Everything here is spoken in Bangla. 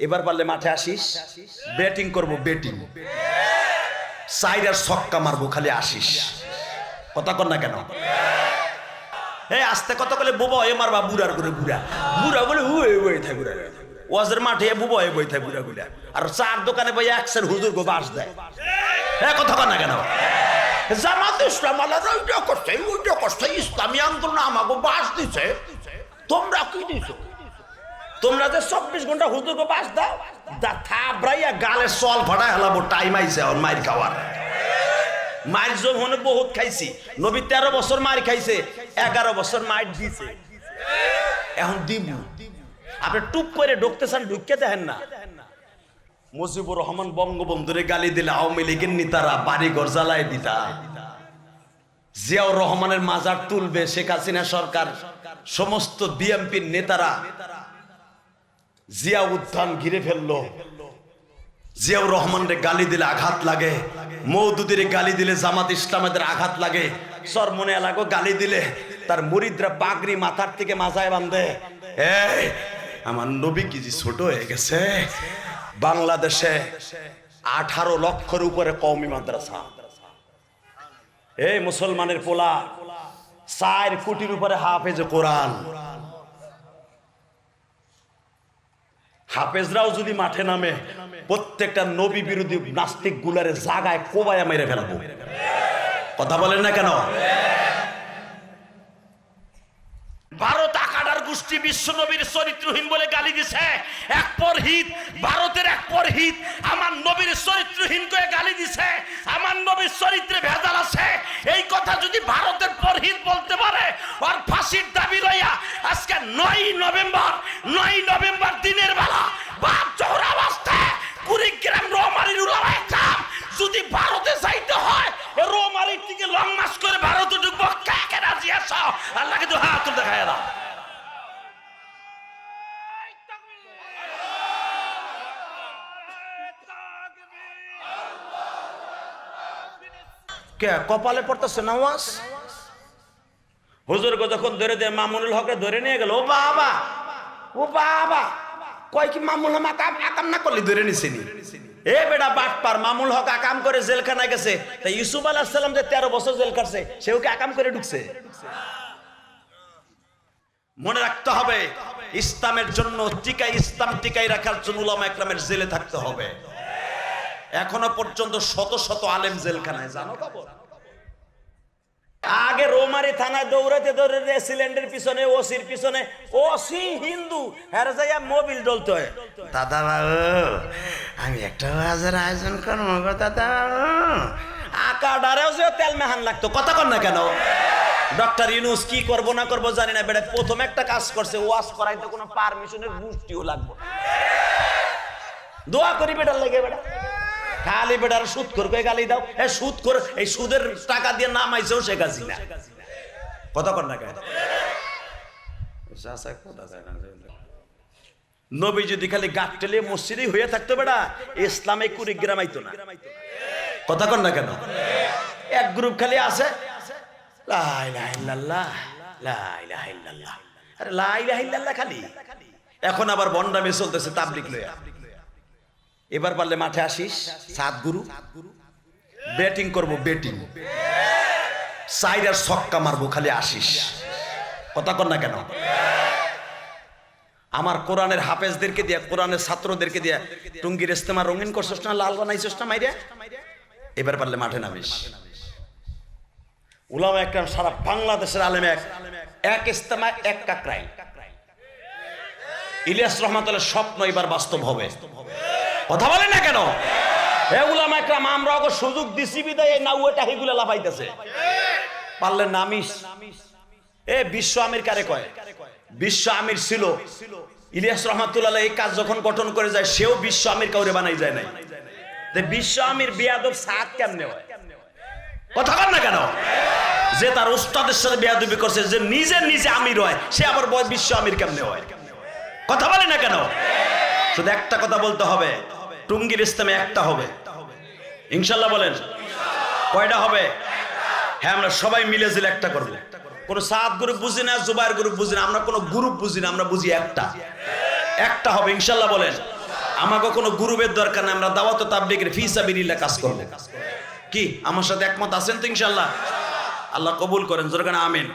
এবার পারলে মাঠে আসিস। ব্যাটিং করব ব্যাটিং সাইড আর ছক্কা মারবো, খালি আসিস। কথা কর না কেন? এই আস্তে কথা বলে বুবা, এ মারবা বুড়ার করে বুড়া। বুড়া বলে হুয়ে হুয়ে থাই বুড়া। ওয়াজের মাঠে বুবা, এ বই থাই বুড়া গুলা। আর চার দোকানে বই একশের হুজুর গো বাস দেয়। হ্যাঁ কথা কর না কেন? জামাত ইসলাম আলাদা ওইটা করছে ওইটা করছে, ইসলামী আন্দোলন আমাকে বাস দিছে। তোমরা কি দিছো? তোমরা যে চব্বিশ ঘণ্টা হুজুরকে বাস দাও, দা থাবরাইয়া গালে সল ফাটাই হেলাবো টাইম আইছে এখন মাইর খাওয়ার। মাইর জম হনে বহুত খাইছি। নবী তেরো বছর মার খাইছে, এগারো বছর মাইর দিছে। এখন দিব আপনি টুপ করে ঢুকতেছেন ঢুকতে দেখেন না। মুজিবুর রহমান বঙ্গবন্ধুরে গালি দিলে আওয়ামী লীগের নেতারা বাড়ি ঘর জ্বালায় দিতা। জিয়াউর রহমানের মাজার তুলবে শেখ হাসিনা সরকার। সমস্ত বিএমপির নেতারা জিয়া উদ্যান ঘিরে ফেলল। জিয়াউর রহমানের গালি দিলে আঘাত লাগে মৌদুদির গালি দিলে জামাত ইসলামের আঘাত লাগে। সর মনে এলাকো গালি দিলে, তার মুরিদরা পাগড়ি মাথার থেকে মাথায় বাঁধে। এই, আমার নবী কি ছোট হয়ে গেছে। বাংলাদেশে আঠারো লক্ষের উপরে কওমি মাদ্রাসা। এই মুসলমানের পোলা, চার কোটির উপরে হাফেজ কোরআন। হাফেজরাও যদি মাঠে নামে, প্রত্যেকটা নবী বিরোধী নাস্তিক গুলারে জাগায় কোবায়া মেরে ফেলব। কথা বলেন না কেন? ভারত আকাডার গোষ্ঠী চরিত্রহীন বলে গালি দিছে। এক পরহিত ভারতের এক পরহিত আমার নবীর চরিত্রহীন করে গালি দিছে। আমার নবীর চরিত্রে ভেজাল আছে। এই কথা যদি ভারতের পরহিত বলতে পারে, আর ফাঁসির নয় নভেম্বর নয় নভেম্বর দিনের বেলা বাপ চৌরা অবস্থায় কুড়িগ্রাম রোমারির যদি ভারতে যাইতে হয়, রোমারির থেকে লং মাস করে কাকে রাজি হাত দেখায় কে, কপালে পড়তেছে নামাজ? হুজুরকে যখন ধরে দেয় মামুনুল হকে ধরে নিয়ে গেল, ও বাবা ও বাবা, কয় কি মামুল হক আকাম না করলে ধরে নিছেনি এ বেটা বাটপার মামুল হক আকাম করে জেলখানায় গেছে, তা ইউসুফ আলাহ সাল্লাম যে তেরো বছর জেল কাটছে সেও কি আকাম করে ঢুকছে? মনে রাখতে হবে, ইসলামের জন্য টিকাই ইসলাম, টিকাই রাখার জন্য উলামা একরামের জেলে থাকতে হবে। এখনও পর্যন্ত শত শত আলেম জেলখানায়, জানো খবর? আগে রোমারি থানায় দৌড়াতে দৌড়ে সিলিন্ডার পিছনে ওসির পিছনে ওসি হিন্দু হ্যাঁ যাইয়া মোবিল ডলতে হয়। দাদা বাবু আমি একটা বাজার আয়োজন করব গো দাদা আকা ডারেও যে তেল মেহান লাগতো কথা কর না কেন? ডক্টর ইউনুস কি করব না করব জানি না বেটা প্রথম একটা কাজ করছে ওয়াশ করাইতে কোনো পারমিশনের গোষ্ঠীও লাগবে দোয়া করি বেটার লেগে বেটা। খালি বেটার সুদ করে কয়ে গালি দাও? এ সুদ করে, এই সুদের টাকা দিয়ে নাম আইছেও শেখ হাসিনা। কথা কর না কেন? নবী যদি খালি গাছ টেলে মসজিদই হয়ে থাকতো বেটা, ইসলামে কুড়িগ্রাম আইতো না। কথা কর না কেন? এক গ্রুপ খালি আছে। খালি। এখন আবার বন্ডামে চলতেছে তাবলিক লইয়া। এবার পারলে মাঠে আসিস। সাত গুরু। ব্যাটিং করব, ব্যাটিং। সাইড আর ছক্কা মারবো, খালি আসিস। কথা কর না কেন? আমার কোরআনের হাফেজদেরকে দিয়া, কোরআনের ছাত্রদেরকে দিয়া টুঙ্গির ইস্তেমা রঙিন করছিস না, লাল বানাইছিস না, মাইরে? এবার পারলে মাঠে নামিস। উলামা একরাম সারা বাংলাদেশের আলেম এক এক ইস্তেমা, এক কাকরাই ইলিয়াস রহমাতুল্লাহ স্বপ্ন এবার বাস্তব হবে। কথা বলে না কেন? হে উলামা একরাম, আমরা ওকে সুযোগ দিছি বিদায়, এই নাউয়েটা হেগুলা লাফাইতেছে। পারলে নামিস এ বিশ্ব আমির কারে কয়? বিশ্ব আমির ছিল। ইলিয়াস রহমাতুল্লাহ এই কাজ যখন গঠন করে যায়, সেও বিশ্ব আমির কাউরে বানাই যায় নাই। বিশ্ব আমির বিয়াদব সাত কেমনে হয়? কথা বল না কেন? যে তার উস্তাদের সাথে বেয়াদবি করছে, যে নিজে নিজে আমির হয়, সে আবার বিশ্ব আমির কেমনে হয়? কথা বলে না কেন? শুধু একটা কথা বলতে হবে। টুঙ্গির ইসলামে একটা হবে। ইনশাল্লাহ বলেন, কয়টা হবে? হ্যাঁ আমরা সবাই মিলে জিলে একটা করব। কোন সাত গ্রুপ বুঝি না, জুবাইর গ্রুপ বুঝি না, আমরা কোনো গ্রুপ বুঝি না, আমরা বুঝি একটা। একটা হবে, ইনশাল্লাহ বলেন। আমাকে কোনো গ্রুপের দরকার নেই, আমরা দাওয়াত তাবলিগের ফি সাবিলিল্লাহ কাজ করব। কি, আমার সাথে একমত আছেন তো ইনশাল্লাহ? আল্লাহ কবুল করেন জোরগান আমিন।